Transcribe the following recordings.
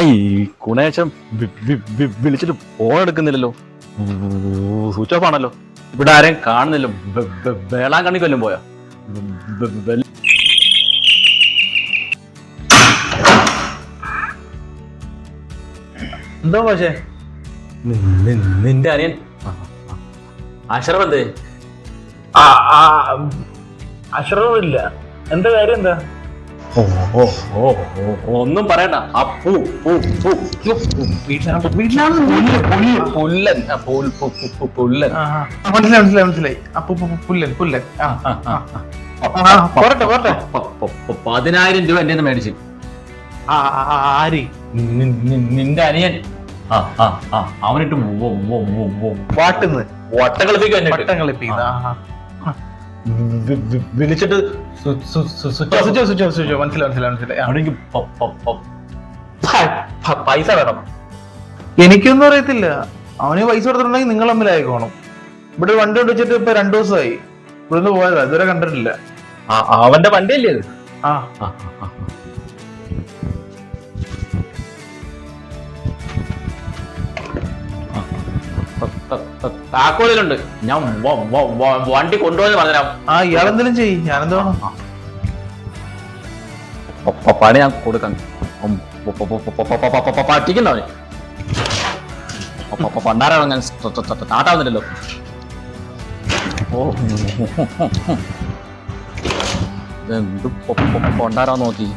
I കുണേശം വിളിച്ചിട്ട് phone എടുക്കുന്നില്ലല്ലോ. Switch off ആണല്ലോ. ഇവിടെ ആരെയും കാണുന്നില്ല വേളാൻ കണ്ണി വേളാങ്കണ്ണി കൊല്ലും പോയോ? എന്തോ പക്ഷേ നിന്റെ അനിയൻ. അഷറഫ് എന്തേ? അശ്രമില്ല എന്താ കാര്യം എന്താ? ഒന്നും പറയണ്ട. ആ പൂ പൂ പൂ. മനസ്സിലായി മനസ്സിലായി മനസ്സിലായി. അപ്പു പുല്ലൻ പതിനായിരം രൂപ എന്റെ മേടിച്ചു. നിന്റെ അനിയൻ. അവനിട്ട് വട്ടം കളിപ്പിക്കും വിളിച്ചിട്ട് മനസ്സിലായി പൈസ വേണം. എനിക്കൊന്നും അറിയത്തില്ല. അവന് പൈസ കൊടുത്തിട്ടുണ്ടെങ്കിൽ നിങ്ങൾ തമ്മിലായിക്കോണം ഇവിടെ വണ്ടി വെച്ചിട്ട് ഇപ്പൊ രണ്ടു ദിവസമായി. ഇവിടുന്ന് പോയതാ ഇതുവരെ കണ്ടിട്ടില്ല. അവന്റെ വണ്ടിയല്ലേ അത് ആ. താക്കോലിലുണ്ട് ഞാൻ വ- വ- വ- വണ്ടി കൊണ്ടുപോയെന്ന് പറഞ്ഞുതരാം ആ ഇയാളെന്തെങ്കിലും ചെയ്യ ഞാനെന്തോ പണി ഞാൻ കൊടുക്കാം ഉം, പ- പ- പ- പ- പ- പ- പ- പ- പറ്റിക്കുന്നവന് പണ്ടാരാണ് ഞാൻ താട്ടാവുന്നില്ലല്ലോ ഓ ഇതെന്ത് കൊണ്ടാരാ നോക്കി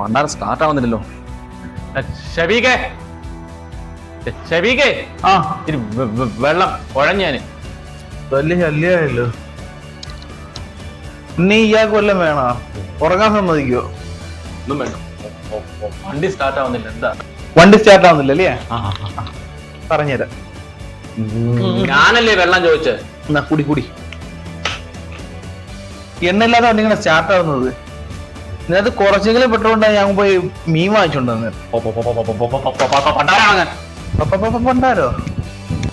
പണ്ടാരം സ്റ്റാർട്ട് ആവുന്നില്ലല്ലോ ഷബീകെ ഷബീകെ ആ വെള്ളം കുഴഞ്ഞാന് വലിയ ശല്യമായല്ലോ നീ ഇയാൾക്ക് വല്ലതും വേണോ? ഉറങ്ങാൻ സമ്മതിക്കോ? ഒന്നും വേണ്ട. വണ്ടി സ്റ്റാർട്ട് ആവുന്നില്ല. എന്താ? വണ്ടി സ്റ്റാർട്ട് ആവുന്നില്ല അല്ലേ? പറഞ്ഞുതരാം. ഞാനല്ലേ വെള്ളം ചോദിച്ചേ? എന്നാ കുടി കുടി. എണ്ണയില്ലാതെ വണ്ടി സ്റ്റാർട്ട് ആവുന്നത്? ഇതിനകത്ത് കുറച്ചെങ്കിലും പെട്രോൾ ഉണ്ടായി ഞാൻ പോയി മീൻ വാങ്ങിച്ചോണ്ട് വന്നത് പണ്ടാരോ